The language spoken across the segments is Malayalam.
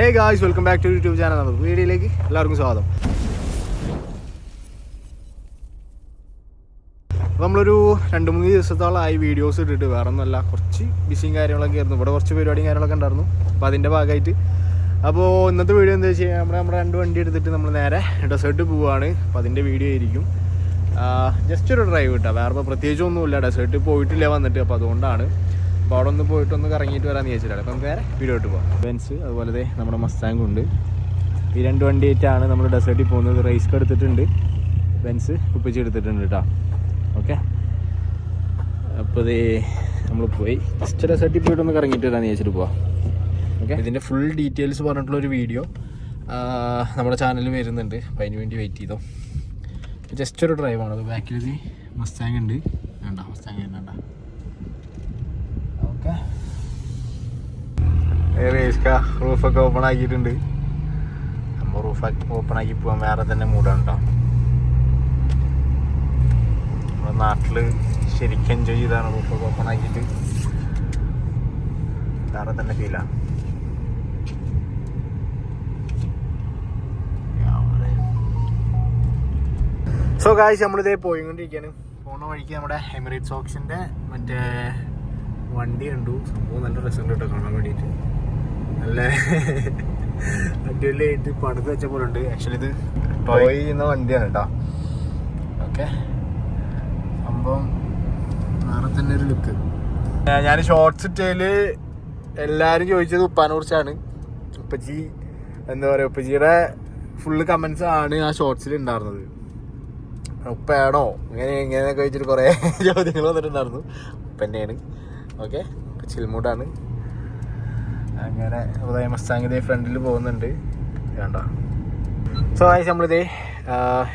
Hey guys welcome back to YouTube channel നമുക്ക് വീഡിയോയിലേക്ക് എല്ലാവർക്കും സ്വാഗതം. നമ്മളൊരു രണ്ട് മൂന്ന് ദിവസത്തോളമായി വീഡിയോസ് ഇട്ടിട്ട് വേറെ ഒന്നുമല്ല കുറച്ച് ബിസിയും കാര്യങ്ങളൊക്കെ ആയിരുന്നു. ഇവിടെ കുറച്ച് പരിപാടിയും കാര്യങ്ങളൊക്കെ ഉണ്ടായിരുന്നു. അപ്പോൾ അതിന്റെ ഭാഗമായിട്ട്. അപ്പോൾ ഇന്നത്തെ വീഡിയോ എന്താ വെച്ച് കഴിഞ്ഞാൽ നമ്മൾ നമ്മുടെ രണ്ട് വണ്ടി എടുത്തിട്ട് നമ്മൾ നേരെ ഡെസേർട്ട് പോവുകയാണ് അപ്പോൾ അതിന്റെ വീഡിയോ ആയിരിക്കും. ജസ്റ്റ് ഒരു ഡ്രൈവ് കിട്ടാം. വേറെ പ്രത്യേകിച്ചൊന്നുമില്ല ഡെസേർട്ട് പോയിട്ടില്ല വന്നിട്ട്. അപ്പോൾ അതുകൊണ്ടാണ്. അപ്പോൾ അവിടെ ഒന്ന് പോയിട്ട് ഒന്ന് കറങ്ങിയിട്ട് വരാമെന്ന് ചോദിച്ചിട്ടാണ് അപ്പം നമുക്ക് നേരെ വീഡിയോ ഇട്ട് പോകാം ബെൻസ് അതുപോലെ നമ്മുടെ മസ്താങ് ഉണ്ട്. ഈ രണ്ട് വണ്ടി വണ്ടിയായിട്ടാണ് നമ്മൾ ഡെസേർട്ടിൽ പോകുന്നത്. റൈസ്ക്ക് എടുത്തിട്ടുണ്ട്. ബെൻസ് കുപ്പിച്ച് എടുത്തിട്ടുണ്ട് കേട്ടോ ഓക്കെ അപ്പോൾ ദേ നമ്മൾ പോയി. ജസ്റ്റ് ഡെസേർട്ടിൽ പോയിട്ട് ഒന്ന് കറങ്ങിയിട്ട് വരാമെന്ന് ചോദിച്ചിട്ട് പോവാം. ഓക്കെ ഇതിന്റെ ഫുൾ ഡീറ്റെയിൽസ് പറഞ്ഞിട്ടുള്ള ഒരു വീഡിയോ നമ്മുടെ ചാനലിൽ വരുന്നുണ്ട്. അപ്പോൾ അതിന് വേണ്ടി വെയിറ്റ് ചെയ്തോ. ജസ്റ്റ് ഒരു ഡ്രൈവാണ് അത് ബാക്കിൽ ഇത് മസ്താങ് ഉണ്ട്. വേണ്ട മസ്താങ് വേണ്ട. ഓക്കെ. റൂഫൊക്കെ ഓപ്പൺ ആക്കിയിട്ടുണ്ട്. നമ്മൾ റൂഫ് ഓപ്പൺ ആക്കി പോകാൻ വേറെ തന്നെ മൂടാണ് കേട്ടോ നമ്മുടെ നാട്ടിൽ ശരിക്കും എൻജോയ് ചെയ്താണ് റൂഫൊക്കെ ഓപ്പൺ ആക്കിയിട്ട്. വേറെ തന്നെ ഫീലാണ് സോ കാശ് നമ്മളിതേ പോയിക്കൊണ്ടിരിക്കുകയാണ് പോണ വഴിക്ക് നമ്മുടെ എമിറേറ്റ്സ് ഓക്സിന്റെ മറ്റേ വണ്ടി കണ്ടു. സംഭവം നല്ല രസമുണ്ട് കേട്ടോ കാണാൻ വേണ്ടിയിട്ട്. നല്ല അടിപൊളിയായിട്ട് പണിത് വെച്ച പോലെ ഉണ്ട്. ആക്ച്വലി ഇത് ടോയ് ചെയ്യുന്ന വണ്ടിയാണ് കേട്ടോ. ഓക്കെ സംഭവം വേറെ തന്നെ ഒരു ലുക്ക് ഞാൻ ഷോർട്സ് ഇട്ടതിൽ എല്ലാവരും ചോദിച്ചത് ഉപ്പാനെ കുറിച്ചാണ്. ഉപ്പജി എന്താ പറയുക ഉപ്പച്ചിയുടെ ഫുള്ള് കമൻസ് ആണ് ആ ഷോർട്സിൽ ഉണ്ടായിരുന്നത് ഉപ്പയാണോ? ഇങ്ങനെ ഇങ്ങനെയൊക്കെ വെച്ചിട്ട് കുറേ ചോദ്യങ്ങൾ വന്നിട്ടുണ്ടായിരുന്നു. ഉപ്പ തന്നെയാണ് ഓക്കെ? ചിൽമൂടാണ് അങ്ങനെ ഉദയ മസ്താങ് ഇതേ ഫ്രണ്ടിൽ പോകുന്നുണ്ട്. വേണ്ട സോ ആയി നമ്മളിതേ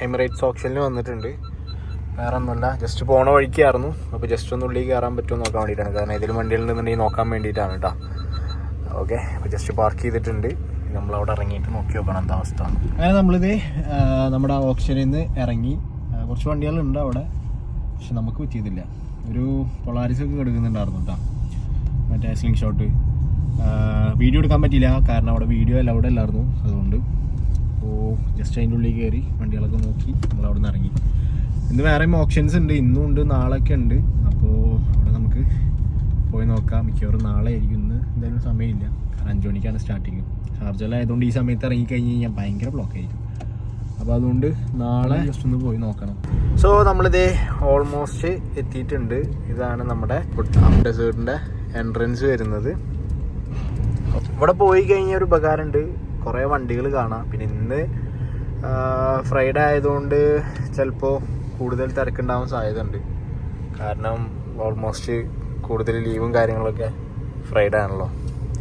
എമിറേറ്റ്സ് ഓപ്ഷനിൽ വന്നിട്ടുണ്ട്. വേറെ ഒന്നുമില്ല ജസ്റ്റ് പോണ വഴിക്കായിരുന്നു. അപ്പോൾ ജസ്റ്റ് ഒന്ന് ഉള്ളിൽ കയറാൻ പറ്റുമോ നോക്കാൻ വേണ്ടിയിട്ടാണ്. കാരണം ഏതെങ്കിലും വണ്ടിയിൽ നിന്നുണ്ടെങ്കിൽ നോക്കാൻ വേണ്ടിയിട്ടാണ് കേട്ടോ. ഓക്കെ? അപ്പോൾ ജസ്റ്റ് പാർക്ക് ചെയ്തിട്ടുണ്ട്. നമ്മളവിടെ ഇറങ്ങിയിട്ട് നോക്കി നോക്കണം എന്താ അവസ്ഥ. അങ്ങനെ നമ്മളിത് നമ്മുടെ ഓപ്ഷനിൽ നിന്ന് ഇറങ്ങി. കുറച്ച് വണ്ടികളുണ്ട് അവിടെ. പക്ഷെ നമുക്ക് പറ്റിയതില്ല. ഒരു പൊളാരിസ് ഒക്കെ എടുക്കുന്നുണ്ടായിരുന്നു കേട്ടോ മറ്റേ സ്ലിംഗ് ഷോട്ട് വീഡിയോ എടുക്കാൻ പറ്റിയില്ല. കാരണം അവിടെ വീഡിയോ അലൗഡ് അല്ലായിരുന്നു. അതുകൊണ്ട് അപ്പോൾ ജസ്റ്റ് അതിന്റെ ഉള്ളിൽ കയറി വണ്ടികളൊക്കെ നോക്കി നമ്മൾ അവിടെ നിന്ന് ഇറങ്ങി. ഇന്ന് വേറെയും ഓപ്ഷൻസ് ഉണ്ട്. ഇന്നും ഉണ്ട് നാളൊക്കെ ഉണ്ട്. അപ്പോൾ അവിടെ നമുക്ക് പോയി നോക്കാം. മിക്കവാറും നാളെ ആയിരിക്കും. ഇന്ന് എന്തായാലും സമയമില്ല. കാരണം അഞ്ച് മണിക്കാണ് സ്റ്റാർട്ടിങ് ഷാർജലായതുകൊണ്ട് ഈ സമയത്ത് ഇറങ്ങി കഴിഞ്ഞ് കഴിഞ്ഞാൽ ഭയങ്കര ബ്ലോക്ക് ആയിരിക്കും. അപ്പോൾ അതുകൊണ്ട് നാളെ ജസ്റ്റ് ഒന്ന് പോയി നോക്കണം. സോ നമ്മളിത് ഓൾമോസ്റ്റ് എത്തിയിട്ടുണ്ട്. ഇതാണ് നമ്മുടെ ഡെസേർട്ടിന്റെ എൻട്രൻസ് വരുന്നത്. ഇവിടെ പോയി കഴിഞ്ഞാൽ ഒരു ഉപകാരമുണ്ട്. കുറേ വണ്ടികൾ കാണാം. പിന്നെ ഇന്ന് ഫ്രൈഡേ ആയതുകൊണ്ട് ചിലപ്പോൾ കൂടുതൽ തിരക്കുണ്ടാവാൻ സാധ്യതയുണ്ട്. കാരണം ഓൾമോസ്റ്റ് കൂടുതൽ ലീവും കാര്യങ്ങളൊക്കെ ഫ്രൈഡേ ആണല്ലോ.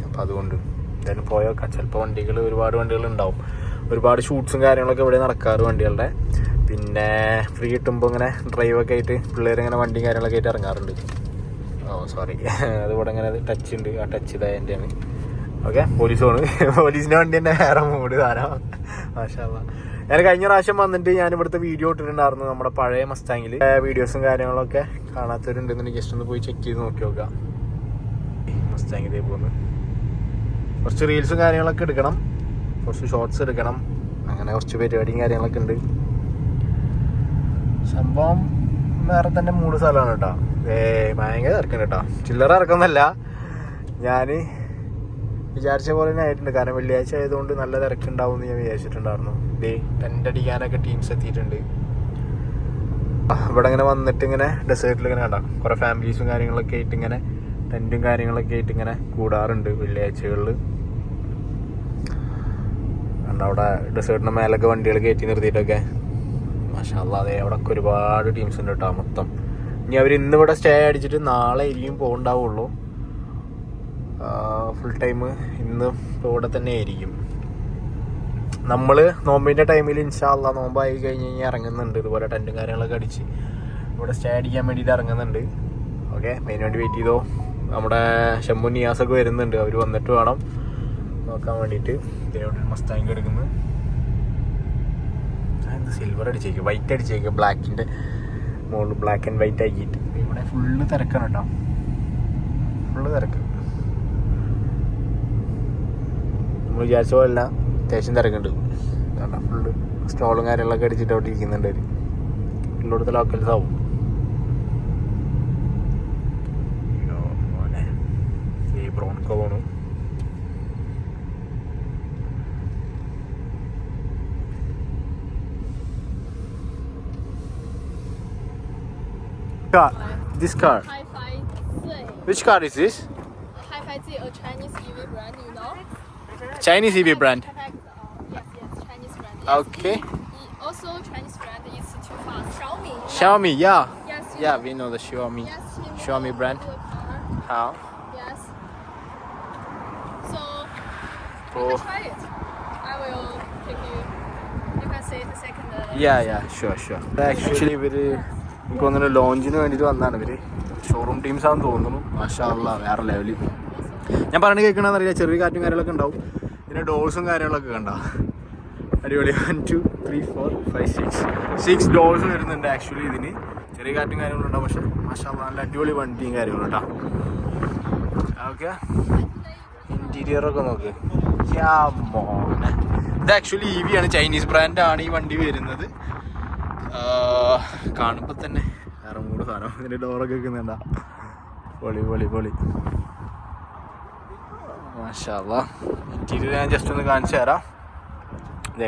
അപ്പോൾ അതുകൊണ്ട് എന്തായാലും പോയോക്കാം ചിലപ്പോൾ വണ്ടികൾ ഒരുപാട് വണ്ടികൾ ഉണ്ടാവും. ഒരുപാട് ഷൂട്ട്സും കാര്യങ്ങളൊക്കെ ഇവിടെ നടക്കാറ് വണ്ടികളുടെ. പിന്നെ ഫ്രീ കിട്ടുമ്പോൾ ഇങ്ങനെ ഡ്രൈവൊക്കെ ആയിട്ട് പിള്ളേർ ഇങ്ങനെ വണ്ടിയും കാര്യങ്ങളൊക്കെ ആയിട്ട് ഇറങ്ങാറുണ്ട്. ഓ സോറി അതിവിടെ ഇങ്ങനെ ടച്ച് ഉണ്ട്. ആ ടച്ച് ഇതായ എന്റെയാണ് ഓക്കെ പോലീസ് പോണ്. പോലീസിന്റെ വണ്ടി തന്നെ വേറെ മൂട് താരം മാഷാ ഞാൻ കഴിഞ്ഞ പ്രാവശ്യം വന്നിട്ട് ഞാൻ ഇവിടുത്തെ വീഡിയോ ഇട്ടിട്ടുണ്ടായിരുന്നു നമ്മുടെ പഴയ മസ്താങ്ങിൽ വീഡിയോസും കാര്യങ്ങളൊക്കെ കാണാത്തവരുണ്ടെന്നുണ്ടെങ്കിൽ ജസ്റ്റ് ഒന്ന് പോയി ചെക്ക് ചെയ്ത് നോക്കി നോക്കാം. മസ്താങ് ഇതേ പോകുന്നു കുറച്ച് റീൽസും കാര്യങ്ങളൊക്കെ എടുക്കണം. കുറച്ച് ഷോർട്സ് എടുക്കണം. അങ്ങനെ കുറച്ച് പരിപാടിയും കാര്യങ്ങളൊക്കെ ഉണ്ട്. സംഭവം വേറെ തന്നെ മൂന്ന് സ്ഥലമാണ് കേട്ടോ. ഏ ഭയങ്കര ഇറക്കുന്നുണ്ട് കേട്ടോ. ചില്ലറ ഇറക്കുന്നല്ല ഞാൻ വിചാരിച്ച പോലെ തന്നെ ആയിട്ടുണ്ട്. കാരണം വെള്ളിയാഴ്ച ആയതുകൊണ്ട് നല്ല തിരക്കുണ്ടാവും എന്ന് ഞാൻ വിചാരിച്ചിട്ടുണ്ടായിരുന്നു. ഇതേ ടെന്റ് അടിക്കാനൊക്കെ ടീംസ് എത്തിയിട്ടുണ്ട്. ഇവിടെ ഇങ്ങനെ വന്നിട്ട് ഇങ്ങനെ ഡെസേർട്ടിൽ ഇങ്ങനെ കണ്ടാ? കുറേ ഫാമിലീസും കാര്യങ്ങളൊക്കെ ആയിട്ട് ഇങ്ങനെ ടെന്റും കാര്യങ്ങളൊക്കെ ആയിട്ട് ഇങ്ങനെ കൂടാറുണ്ട് വെള്ളിയാഴ്ചകളിൽ കണ്ട അവിടെ ഡെസേർട്ടിന് മേലൊക്കെ വണ്ടികൾ കയറ്റി നിർത്തിയിട്ടൊക്കെ. അല്ലാ, അതെ അവിടെ ഒക്കെ ഒരുപാട് ടീംസ് ഉണ്ട് കേട്ടോ മൊത്തം. ഇനി അവർ ഇന്ന് ഇവിടെ സ്റ്റേ അടിച്ചിട്ട് നാളെ ഇനിയും പോകണ്ടാവുള്ളൂ ഫുൾ ടൈം ഇന്ന് ഇവിടെ തന്നെ ആയിരിക്കും. നമ്മൾ നോമ്പിന്റെ ടൈമിൽ ഇൻഷാല്ല നോമ്പായി കഴിഞ്ഞ് കഴിഞ്ഞാൽ ഇറങ്ങുന്നുണ്ട്. ഇതുപോലെ ടെന്റും കാര്യങ്ങളൊക്കെ അടിച്ച് ഇവിടെ സ്റ്റേ അടിക്കാൻ വേണ്ടിയിട്ട് ഇറങ്ങുന്നുണ്ട്. ഓക്കെ മെയിൻ വേണ്ടി വെയിറ്റ് ചെയ്തോ. നമ്മുടെ ഷെമ്പു നിയാസൊക്കെ വരുന്നുണ്ട്. അവർ വന്നിട്ട് വേണം. നോക്കാൻ വേണ്ടിയിട്ട് ഇതിനോട് മസ്താങ്ക് എടുക്കുന്നത് സിൽവർ അടിച്ചേക്ക്. വൈറ്റ് അടിച്ചേക്ക്. ബ്ലാക്കിന്റെ മുകളിൽ ബ്ലാക്ക് ആൻഡ് വൈറ്റ് ആക്കിയിട്ട്. ഇവിടെ ഫുള്ള് തിരക്കാണ് കേട്ടോ ഫുള്ള് തിരക്ക്. നമ്മൾ വിചാരിച്ച പോലെ അല്ല അത്യാവശ്യം തിരക്കുണ്ട്. കാരണം ഫുള്ള് സ്റ്റോളും കാര്യങ്ങളൊക്കെ അടിച്ചിട്ട് അവിടെ ഇരിക്കുന്നുണ്ട് അവർ ഉള്ളിടത്ത് ലോക്കൽസ് ആവും. ഈ ബ്രോൺകോ പോണു. car? This car. Which car is this? Hi-Fi Chinese EV brand, you know? Chinese EV brand. Yes, Chinese brand. Okay. Also, Chinese brand is too fast. Xiaomi. Xiaomi, yeah. Yes. Yeah, we know the Xiaomi. Yes, Xiaomi brand. How? Yes. So, Oh. try it. I will take you. You can say the second. uh, Yeah, yeah, sure, sure. Actually, very എനിക്ക് തോന്നുന്നു ലോഞ്ചിന് വേണ്ടിയിട്ട് വന്നതാണ് ഇവർ. ഷോറൂം ടീംസ് ആണെന്ന് തോന്നുന്നു. മാഷാള്ള വേറെ ലെവലിൽ ഞാൻ പറഞ്ഞു കേൾക്കണമെന്ന് അറിയില്ല ചെറിയ കാറ്റും കാര്യങ്ങളൊക്കെ ഉണ്ടാവും. പിന്നെ ഡോഴ്സും കാര്യങ്ങളൊക്കെ കണ്ട? അടിപൊളി. One two three four five six six doors വരുന്നുണ്ട് ആക്ച്വലി ഇതിന്. ചെറിയ കാറ്റും കാര്യങ്ങളും ഉണ്ടാവും പക്ഷെ മാഷാള്ള നല്ല അടിപൊളി വണ്ടിയും കാര്യങ്ങളും കേട്ടോ ഓക്കെ ഇന്റീരിയറൊക്കെ നോക്ക്. മോനെ. ഇത് ആക്ച്വലി ഇ വി ആണ് ചൈനീസ് ബ്രാൻഡാണ് ഈ വണ്ടി വരുന്നത്. കാണുമ്പോൾ തന്നെ വേറെ മൂട് സാധനം. ഇതിന്റെ ഡോറൊക്കെ വെക്കുന്നുണ്ട. പൊളി പൊളി പൊളി. മാഷാല്ല ഇന്റീരിയർ ഞാൻ ജസ്റ്റ് ഒന്ന് കാണിച്ചു തരാം. ഇതേ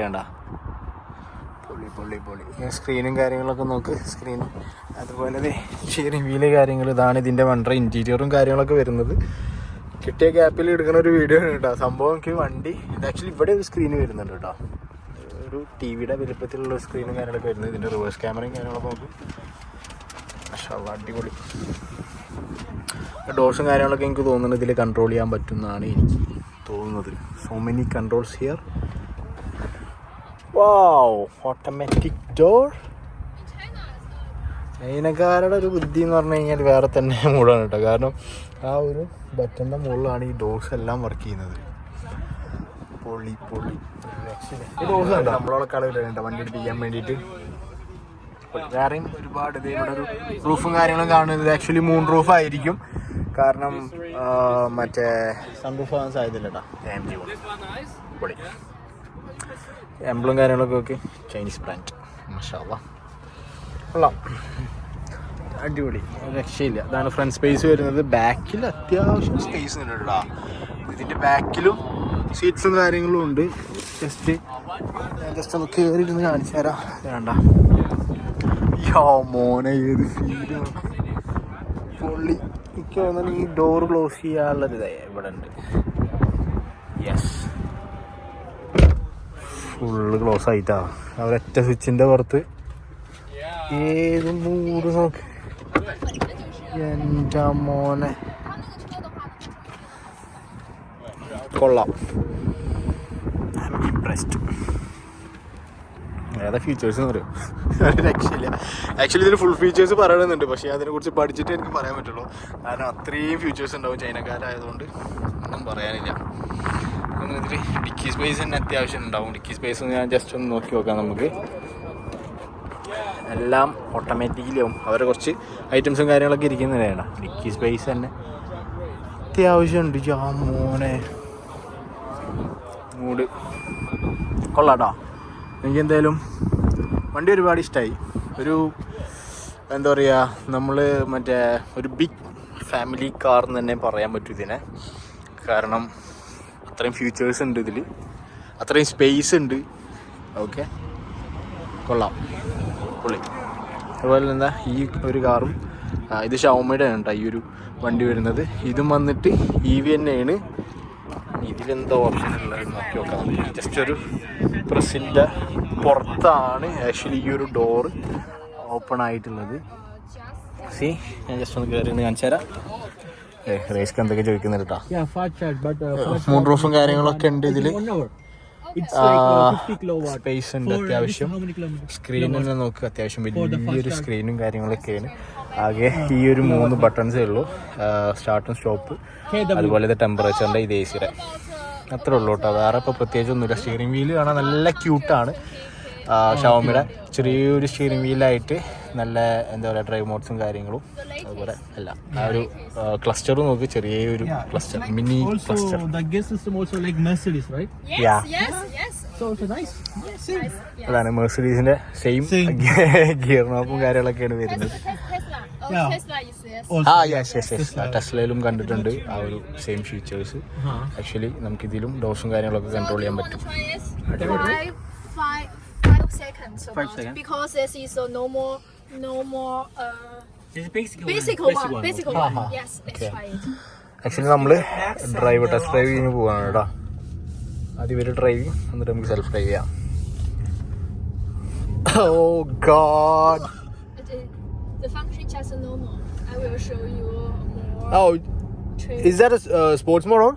പൊളി പൊളി പൊളി. സ്ക്രീനും കാര്യങ്ങളൊക്കെ നോക്ക്. സ്ക്രീൻ അതുപോലെ ഷെയറിംഗ് വീൽ കാര്യങ്ങൾ ഇതാണ് ഇതിന്റെ വണ്ടർ. ഇന്റീരിയറും കാര്യങ്ങളൊക്കെ വരുന്നത്. കിട്ടിയ ഗ്യാപ്പിൽ എടുക്കുന്ന ഒരു വീഡിയോ ആണ് കേട്ടോ. സംഭവം എനിക്ക് വണ്ടി ഇത് ആക്ച്വലി ഇവിടെ ഒരു സ്ക്രീൻ വരുന്നുണ്ട് കേട്ടോ. ഒരു ടി വിയുടെ വലുപ്പത്തിലുള്ള സ്ക്രീനും കാര്യങ്ങളൊക്കെ വരുന്നത്. ഇതിന്റെ റിവേഴ്സ് ക്യാമറയും കാര്യങ്ങളൊക്കെ നോക്കും. പക്ഷേ അടിപൊളി. ഡോർസും കാര്യങ്ങളൊക്കെ എനിക്ക് തോന്നുന്നത് ഇതിൽ കൺട്രോൾ ചെയ്യാൻ പറ്റുന്നതാണ് എനിക്ക് തോന്നുന്നത്. So many controls here wow automatic door ചൈനക്കാരുടെ ഒരു ബുദ്ധി എന്ന് പറഞ്ഞു കഴിഞ്ഞാൽ വേറെ തന്നെ മൂടാണ് കേട്ടോ. കാരണം ആ ഒരു ബട്ടന്റെ മുകളിലാണ് ഈ ഡോർസ് എല്ലാം വർക്ക് ചെയ്യുന്നത്. പൊളി പൊളി. നമ്മളോളെ കളവിലുണ്ട് വണ്ടി എടുപ്പിക്കാൻ വേണ്ടിയിട്ട്. വേറെയും ഒരുപാട് ഇത് ഇവിടെ ഒരു റൂഫും കാര്യങ്ങളും കാണുന്നത് ആക്ച്വലി മൂൺ റൂഫ് ആയിരിക്കും. കാരണം മറ്റേ സൺറൂഫ് ആകാൻ സാധ്യതയില്ല കേട്ടോ പൊളി. എംബ്ലും കാര്യങ്ങളൊക്കെ ഓക്കെ ചൈനീസ് ബ്രാൻഡ് മഷാല്ല കൊള്ളാം. അടിപൊളി. രക്ഷയില്ല. അതാണ് ഫ്രണ്ട് സ്പേസ് വരുന്നത്. ബാക്കിൽ അത്യാവശ്യം സ്പേസ് ഉണ്ട് കേട്ടോ ഇതിന്റെ ബാക്കിലും സീറ്റ്സും കാര്യങ്ങളും ഉണ്ട്. ജസ്റ്റ് ജസ്റ്റ് ഒന്ന് കയറി ഇരുന്ന് കാണിച്ചു തരാം. വേണ്ട. യോ മോനെ ഏത് ഫീൽ പൊള്ളി എനിക്ക് തോന്നുന്നു ഈ ഡോർ ക്ലോസ് ചെയ്യാനുള്ള ഒരു ഇതായി ഇവിടെ ഉണ്ട്. യെസ് ഫുള്ള് ക്ലോസ് ആയിട്ടാ. അവരൊറ്റ സ്വിച്ചിന്റെ പുറത്ത് ഏത് മൂട് നോക്ക്. എന്റെ മോനെ. കൊള്ളാം. ഇംപ്രസ്ഡ് ഏതാ ഫീച്ചേഴ്സ് എന്ന് പറയും? ഒരു രക്ഷയില്ല. ആക്ച്വലി ഇതിൽ ഫുൾ ഫീച്ചേഴ്സ് പറയണമെന്നുണ്ട്. പക്ഷേ അതിനെക്കുറിച്ച് പഠിച്ചിട്ട് എനിക്ക് പറയാൻ പറ്റുള്ളൂ. കാരണം അത്രയും ഫീച്ചേഴ്സ് ഉണ്ടാവും ചൈനക്കാരായതുകൊണ്ട്. ഒന്നും പറയാനില്ല. ഇതിൽ ഡിക്കി സ്പേസ് തന്നെ അത്യാവശ്യം ഉണ്ടാവും. ഡിക്കി സ്പേസ് ഞാൻ ജസ്റ്റ് ഒന്ന് നോക്കി നോക്കാം നമുക്ക്. എല്ലാം ഓട്ടോമാറ്റിക്കലി ആവും. അവരെ കുറച്ച് ഐറ്റംസും കാര്യങ്ങളൊക്കെ ഇരിക്കുന്നതാണ് ഡിക്കി സ്പേസ് തന്നെ. അത്യാവശ്യമുണ്ട്. ഉണ്ട് മോനെ. മൂഡ് കൊള്ളാട്ടോ. എനിക്ക് എന്തായാലും വണ്ടി ഒരുപാട് ഇഷ്ടമായി ഒരു എന്താ പറയുക നമ്മൾ മറ്റേ ഒരു ബിഗ് ഫാമിലി കാർ എന്ന് തന്നെ പറയാൻ പറ്റും ഇതിനെ. കാരണം അത്രയും ഫ്യൂച്ചേഴ്സ് ഉണ്ട് ഇതിൽ അത്രയും സ്പേസ് ഉണ്ട്. ഓക്കെ കൊള്ളാം. പുള്ളി. അതുപോലെ എന്താ ഈ ഒരു കാറും ഇത് ഷൗമയുടെ കേട്ടോ ഈ ഒരു വണ്ടി വരുന്നത്. ഇതും വന്നിട്ട് ഇ വി തന്നെയാണ് ഇതിലെന്താ ഓപ്ഷൻ ഉള്ളത് നോക്കി നോക്കാം. ജസ്റ്റ് ഒരു പ്രസിന്റെ പുറത്താണ് ആക്ച്വലി ഈ ഒരു ഡോറ് ഓപ്പൺ ആയിട്ടുള്ളത്. സി ഞാൻ ജസ്റ്റ് ഒന്ന് കയറി കാണിച്ചു തരാം. റേസ്ക്ക് എന്തൊക്കെ ചോദിക്കുന്നുണ്ട് കേട്ടോ മൂൺ റൂഫും കാര്യങ്ങളൊക്കെ ഉണ്ട് ഇതിൽ one hour. It's like 50 kilowatt. Space ഉണ്ട് uh, this അത്യാവശ്യം. തന്നെ നോക്കുക അത്യാവശ്യം വലിയൊരു സ്ക്രീനും കാര്യങ്ങളൊക്കെയാണ്. ആകെ ഈ ഒരു മൂന്ന് ബട്ടൺസേ ഉള്ളൂ. സ്റ്റാർട്ടും സ്റ്റോപ്പ് അതുപോലെ ഇത് ടെമ്പറേച്ചറിന്റെ ഇത് എ സിയുടെ അത്രേ ഉള്ളൂ കേട്ടോ. വേറെ ഇപ്പോൾ പ്രത്യേകിച്ച് ഒന്നുമില്ല സ്റ്റിയറിംഗ് വീൽ കാണാൻ നല്ല ക്യൂട്ടാണ് ഷവമിയുടെ ചെറിയൊരു സ്റ്റിയറിംഗ് വീലായിട്ട് നല്ല എന്താ പറയുക ഡ്രൈവ് മോഡ്സും കാര്യങ്ങളും. അതുപോലെ അല്ല ആ ഒരു ക്ലസ്റ്റർ നോക്ക്. ചെറിയൊരു ക്ലസ്റ്റർ മിനി ക്ലസ്റ്റർ. അതാണ് മെഴ്സഡീസിന്റെ സെയിം ഗിയർ നോപ്പും കാര്യങ്ങളൊക്കെയാണ് വരുന്നത്. ആ യെസ് യെസ് യെസ് ടെസ്ലയിലും കണ്ടിട്ടുണ്ട് ആ ഒരു സെയിം ഫീച്ചേഴ്സ് Uh-huh. ആക്ച്വലി നമുക്ക് ഇതിലും ഡോസും കാര്യങ്ങളൊക്കെ കൺട്രോൾ ചെയ്യാൻ പറ്റും. Because this is a. Uh, basic one. basic, one. Ah, ah. Yes, let's try it. Actually നമ്മൾ ഡ്രൈവ് ടെസ്റ്റ് ഡ്രൈവ് ചെയ്യുന്ന പോവാണ് കേട്ടോ ആദ്യം ഇവർ ഡ്രൈവ് എന്നിട്ട് നമുക്ക് സെൽഫ് ഡ്രൈവ് ചെയ്യാം ഓ god the function just normal. I will show you more. Oh trick. Is that sports mode on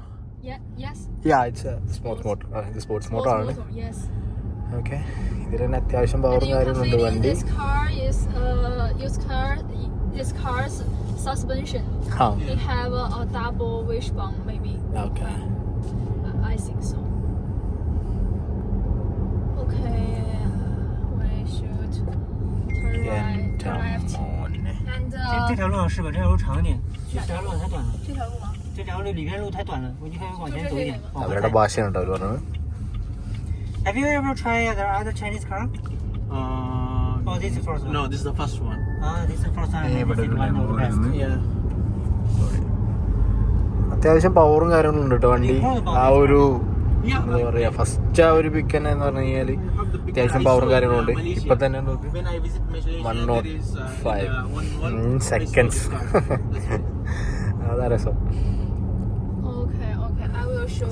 Yeah, yes. Ya it's sports mode ഇത് സ്പോർട്സ് മോഡ് Sports ആണ് motor, yes. ഓക്കെ ഇതിൽ തന്നെ അത്യാവശ്യം And പവറും you can കാര്യങ്ങളുണ്ട് feel it, വണ്ടി this car is uh, this car this car's suspension. ആ It have a, a double wishbone maybe. Okay Uh, I think so. 这这 uh, 条路上是吧？这条路长一点，这条路太短了，这条路吗？这条路里边路太短了，我你可以往前走一点。往后 അവരുടെ 看 ഭാഷയാണ് കേട്ടോ അവർ പറഞ്ഞത് Have you ever tried the other Chinese car? Uh, Oh, this is first one. no, this is the first one. Ah, this is the first time. Yeah, but this is it one of the will best. be- Yeah. അത്യാവശ്യം പവറും കാര്യങ്ങളും ഉണ്ട് കേട്ടോ വണ്ടി ആ ഒരു Yeah. എന്താ പറയാ ഫസ്റ്റ് ആ ഒരു പിക്കൻ എന്ന് പറഞ്ഞു കഴിഞ്ഞാല് അത്യാവശ്യം പവറും കാര്യങ്ങളും ഉണ്ട് ഇപ്പൊ തന്നെ നോക്ക്. One nought uh, five uh, seconds അതാ രസം.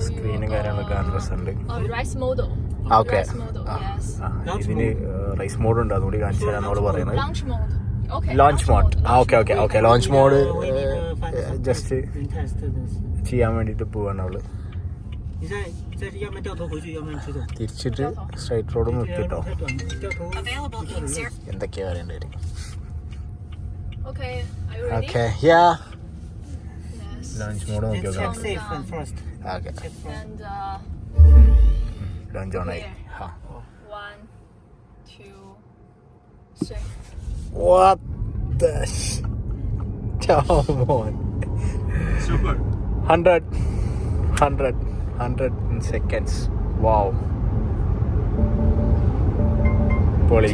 സ്ക്രീനും കാര്യങ്ങളൊക്കെ നല്ല രസമുണ്ട്. Uh, okay. Yes. ഇതിന് റൈസ് മോഡ് ഉണ്ട്. അതുകൂടി കാണിച്ചു തരാം എന്നോട് പറയുന്നത്. ലോഞ്ച് മോഡ് ആ okay okay okay launch mode just. ചെയ്യാൻ വേണ്ടിയിട്ട് പോവാണ് അവൾ. 你再再要么掉头回去，要么你直走。 തിരിച്ചിട്ട് straight road 这条 നിർത്തിട്ടോ 路太短了，掉头。Available in zero. എന്തൊക്കെയാ പറയണ്ടായിരിക്കും Okay. Are you ready? Okay ya Yes. Launch mode നോക്കി Check നോക്കാം safe and first. Okay Check first. And uh, launch on ആയി ഹാ one, two, three. What the sh- Come on. Super. 100. 100. Hundred seconds wow പൊളി.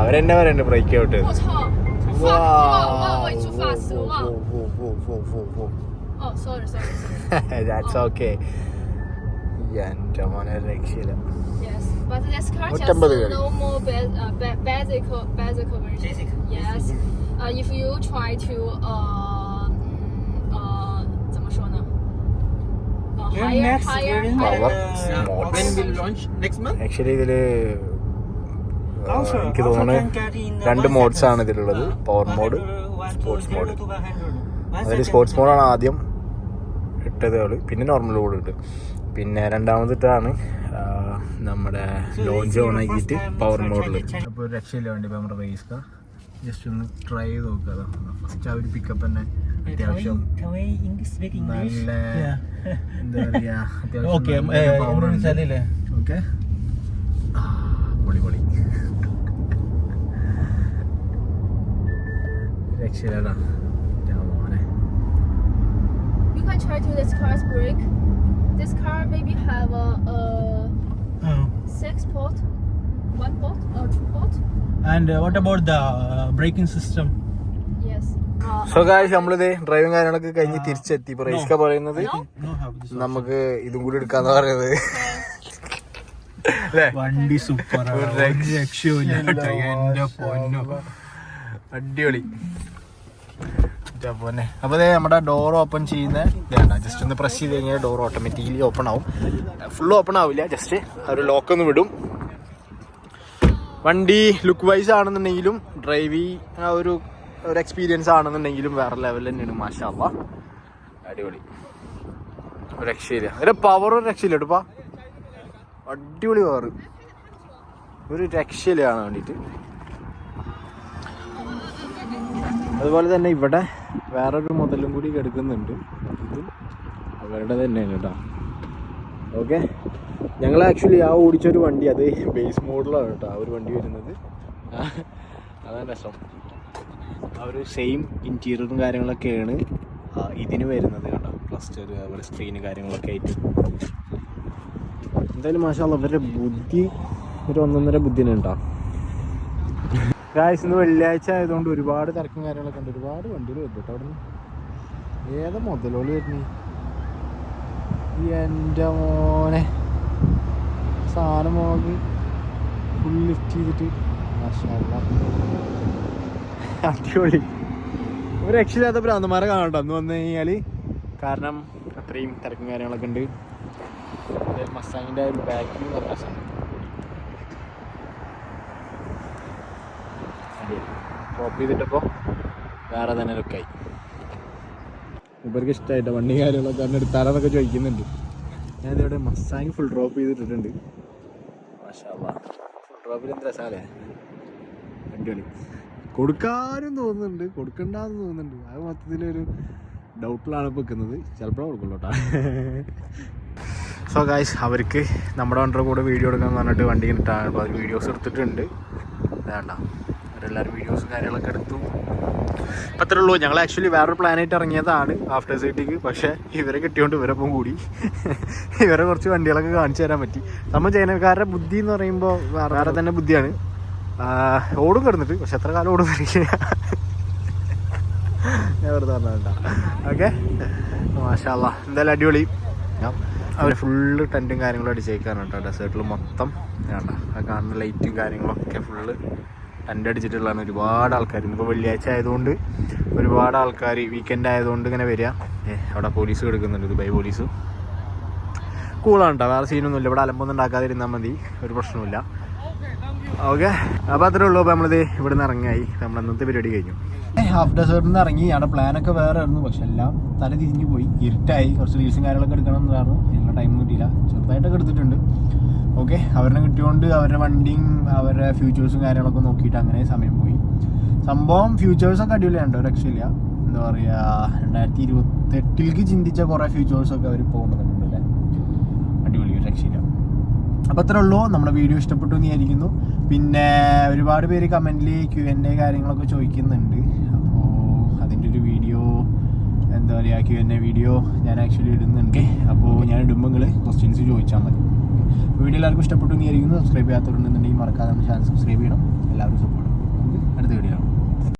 അവരെന്നെ പറയണ്ട് ബ്രേക്ക് ഔട്ട് എന്റെ മോനെ രക്ഷയില്ല. But this car just basic basic version. Yes. Mm-hmm. Uh, if you try to uh, actually ഇതിൽ എനിക്ക് തോന്നുന്നു രണ്ട് മോഡ്സ് ആണ്. ഇതിലുള്ളത് power mode 100, one to sports mode അതായത് 100. One അതിൽ second. സ്പോർട്സ് മോഡാണ് ആദ്യം ഇട്ടത് അവൾ പിന്നെ നോർമൽ മോഡ് ഇട്ട്. പിന്നെ രണ്ടാമതിട്ടാണ് നമ്മുടെ ലോഞ്ച് ഓൺ ആക്കിയിട്ട് പവർ മോഡിൽ അപ്പോൾ രക്ഷയില്ല വേണ്ടി നമ്മുടെ റേസ് കാർ ജസ്റ്റ് ഒന്ന് ട്രൈ ചെയ്ത് നോക്കുക ഫസ്റ്റ് ആ ഒരു പിക്കപ്പ് തന്നെ we, അത്യാവശ്യം can we English speak English? നല്ല എന്താ പറയാ um, അത്യാവശ്യം uh. ഓക്കെ പൊളി പൊളി രക്ഷയില്ലടാ You can try to this car's brake. This car maybe have a, a Oh. six port, one port or two port. And what about the braking uh, braking system? Yes. Uh, so guys നമ്മളിത് ഡ്രൈവിംഗ് കാര്യങ്ങളൊക്കെ കഴിഞ്ഞ് തിരിച്ചെത്തി. ഇപ്പൊ റൈസ്ക പറയുന്നത്. നമുക്ക് ഇതും കൂടി എടുക്കാന്ന് പറയുന്നത്. വണ്ടി സൂപ്പർ പൊന്നോ. അടിപൊളി. എന്റെ അപ്പൊ നമ്മുടെ ഡോർ ഓപ്പൺ ചെയ്യുന്ന ഇതാണ് ജസ്റ്റ് ഒന്ന് പ്രസ് ചെയ്ത് കഴിഞ്ഞാൽ ഡോർ ഓട്ടോമാറ്റിക്കലി ഓപ്പൺ ആവും. ഫുൾ ഓപ്പൺ ആവില്ല. ജസ്റ്റ് ഒരു ലോക്ക് ഒന്ന് വിടും. വണ്ടി ലുക്ക് വൈസ് ആണെന്നുണ്ടെങ്കിലും ഡ്രൈവി ആ ഒരു ഒരു എക്സ്പീരിയൻസ് ആണെന്നുണ്ടെങ്കിലും വേറെ ലെവൽ തന്നെയാണ് മാഷാവ അടിപൊളി. രക്ഷയില്ല. ഒരു പവർ ഒരു രക്ഷയില്ല കേട്ടോ അടിപൊളി പവർ ഒരു രക്ഷയില്ല കാണാൻ വേണ്ടിയിട്ട്. അതുപോലെ തന്നെ ഇവിടെ വേറൊരു മുതലും കൂടി കിടക്കുന്നുണ്ട്. ഇതും അവരുടെ തന്നെയാണ് കേട്ടോ. ഓക്കെ ഞങ്ങൾ ആക്ച്വലി ആ ഓടിച്ചൊരു വണ്ടി അത് ബേസ് മോഡലാണ് കേട്ടോ ആ ഒരു വണ്ടി വരുന്നത്. അതാണ് രസം. ആ ഒരു സെയിം ഇന്റീരിയറും കാര്യങ്ങളൊക്കെയാണ് ഇതിന് വരുന്നത് കേട്ടോ ക്ലസ്റ്റർ അതുപോലെ സ്ക്രീന് കാര്യങ്ങളൊക്കെ ആയിട്ട്. എന്തായാലും മാഷാല്ല അവരുടെ ബുദ്ധി ഒരു ഒന്നൊന്നര ബുദ്ധിനെ ഉണ്ടോ? ഗായ്സ് വെള്ളിയാഴ്ച ആയതുകൊണ്ട് ഒരുപാട് തിരക്കും കാര്യങ്ങളൊക്കെ ഉണ്ട്. ഒരുപാട് വണ്ടികൾ വരും കേട്ടോ അവിടെ ഏതാ മുതലോളി വരുന്നേ? എന്റെ മോനെ. സാധനം മോക്ക് ഫുൾ ലിഫ്റ്റ് ചെയ്തിട്ട്. അടിപൊളി. ഒരു രക്ഷയില്ലാത്ത ഭ്രാന്തന്മാരെ കാണട്ടോ അന്ന് വന്നു കഴിഞ്ഞാൽ കാരണം അത്രയും തിരക്കും കാര്യങ്ങളൊക്കെ ഉണ്ട്. മസ്താങ്ങിന്റെ ഒരു ബാക്കിൽ ഡ്രോപ്പ് ചെയ്തിട്ടപ്പോൾ വേറെ തന്നെ ലുക്കായി ഇവർക്ക് ഇഷ്ടമായിട്ടോ വണ്ടി കാര്യങ്ങളൊക്കെ തന്നെ എടുത്താലെന്നൊക്കെ ചോദിക്കുന്നുണ്ട്. ഞാനിവിടെ മസാങ് ഫുൾ ഡ്രോപ്പ് എന്ത് അടിപൊളി. കൊടുക്കാനും തോന്നുന്നുണ്ട് കൊടുക്കണ്ടെന്ന് തോന്നുന്നുണ്ട്. അത് മൊത്തത്തിലൊരു ഡൗട്ടിലാണ് വെക്കുന്നത് ചിലപ്പോഴേ കൊടുക്കുള്ളൂ സോ ഗായ്സ് അവർക്ക് നമ്മുടെ വണ്ടിയുടെ കൂടെ വീഡിയോ എടുക്കാൻ പറഞ്ഞിട്ട് വണ്ടി കിട്ടാണ് അപ്പോൾ വീഡിയോസ് എടുത്തിട്ടുണ്ട്. വേണ്ട അവരെല്ലാവരും വീഡിയോസും കാര്യങ്ങളൊക്കെ എടുത്തു. അപ്പം അത്രേ ഉള്ളൂ. ഞങ്ങൾ ആക്ച്വലി വേറൊരു പ്ലാനായിട്ട് ഇറങ്ങിയതാണ് ആഫ്റ്റർ സൈറ്റിക്ക് പക്ഷേ ഇവരെ കിട്ടിയോണ്ട് ഇവരൊപ്പം കൂടി. ഇവരെ കുറച്ച് വണ്ടികളൊക്കെ കാണിച്ചു തരാൻ പറ്റി. നമ്മൾ ചൈനക്കാരുടെ ബുദ്ധി എന്ന് പറയുമ്പോൾ വേറെ വേറെ തന്നെ ബുദ്ധിയാണ്. ഓടും കിടന്നിട്ട്. പക്ഷെ എത്ര കാലം ഓടും അറിയില്ല ഞാൻ വെറുതെ പറഞ്ഞാ ഓക്കെ? മാഷാല്ല എന്തായാലും അടിപൊളി. അവർ ഫുള്ള് ടെന്റും കാര്യങ്ങളും അടിച്ചേക്കാണ് കേട്ടോ. ഡെസേർട്ടിൽ മൊത്തം. വേണ്ട ആ കാണുന്ന ലൈറ്റും കാര്യങ്ങളൊക്കെ ഫുള്ള് ടെന്റ് അടിച്ചിട്ടുള്ളതാണ് ഒരുപാട് ആൾക്കാർ ഇന്നിപ്പോൾ വെള്ളിയാഴ്ച ആയതുകൊണ്ട് ഒരുപാട് ആൾക്കാർ വീക്കെൻഡ് ആയതുകൊണ്ട് ഇങ്ങനെ വരിക. അവിടെ പോലീസ് കിടക്കുന്നുണ്ട്. ദുബായ് പോലീസ് കൂളാണ് കേട്ടോ വേറെ സീനൊന്നുമില്ല ഇവിടെ അലമ്പൊന്നും ഉണ്ടാക്കാതിരുന്നാൽ മതി. ഒരു പ്രശ്നവുമില്ല. ഓക്കെ അപ്പോൾ അത്രേ ഉള്ളൂ. അപ്പോൾ നമ്മളിത് ഇവിടെ നിന്ന് ഇറങ്ങിയായി നമ്മൾ അന്നത്തെ പരിപാടി കഴിഞ്ഞു. ഹാഫ് ഡെസേർട്ടിൽ നിന്ന് ഇറങ്ങി അവിടെ പ്ലാനൊക്കെ വേറെ ആയിരുന്നു. പക്ഷെ എല്ലാം തല തിരിഞ്ഞു പോയി. ഇരുട്ടായി. കുറച്ച് റീൽസും കാര്യങ്ങളൊക്കെ എടുക്കണം എന്നായിരുന്നു. അതിനുള്ള ടൈം കിട്ടിയില്ല. ചെറുതായിട്ടൊക്കെ എടുത്തിട്ടുണ്ട്. ഓക്കെ അവരെ കിട്ടിയോണ്ട് അവരുടെ വണ്ടിയും അവരുടെ ഫ്യൂച്ചേഴ്സും കാര്യങ്ങളൊക്കെ നോക്കിയിട്ട് അങ്ങനെ സമയം പോയി. സംഭവം ഫ്യൂച്ചേഴ്സൊക്കെ അടിപൊളിയാണ് രക്ഷയില്ല. എന്താ പറയുക രണ്ടായിരത്തി ഇരുപത്തെട്ടിലേക്ക് ചിന്തിച്ച കുറേ ഫ്യൂച്ചേഴ്സൊക്കെ അവർ പോകുന്നുണ്ടല്ലേ അടിപൊളി രക്ഷയില്ല. അപ്പോൾ അത്രേ ഉള്ളൂ. നമ്മുടെ വീഡിയോ ഇഷ്ടപ്പെട്ടു എന്ന് വിചാരിക്കുന്നു. പിന്നെ ഒരുപാട് പേര് കമന്റിൽ ക്യു എ കാര്യങ്ങളൊക്കെ ചോദിക്കുന്നുണ്ട്. അപ്പോൾ അതിന്റെ ഒരു വീഡിയോ എന്താ പറയുക ക്യു എൻ എ വീഡിയോ ഞാൻ ആക്ച്വലി ഇടുന്നുണ്ട്. അപ്പോൾ ഞാൻ ഇടുമ്പോൾ നിങ്ങൾ ക്വസ്റ്റ്യൻസ് ചോദിച്ചാൽ മതി. വീഡിയോ എല്ലാവർക്കും ഇഷ്ടപ്പെട്ടു എന്ന് വിചാരിക്കുന്നു. സബ്സ്ക്രൈബ് ചെയ്യാത്തവരുണ്ടെന്നുണ്ടെങ്കിൽ മറക്കാതെ ചാനൽ സബ്സ്ക്രൈബ് ചെയ്യണം. എല്ലാവരും സപ്പോർട്ട് അടുത്ത വീഡിയോ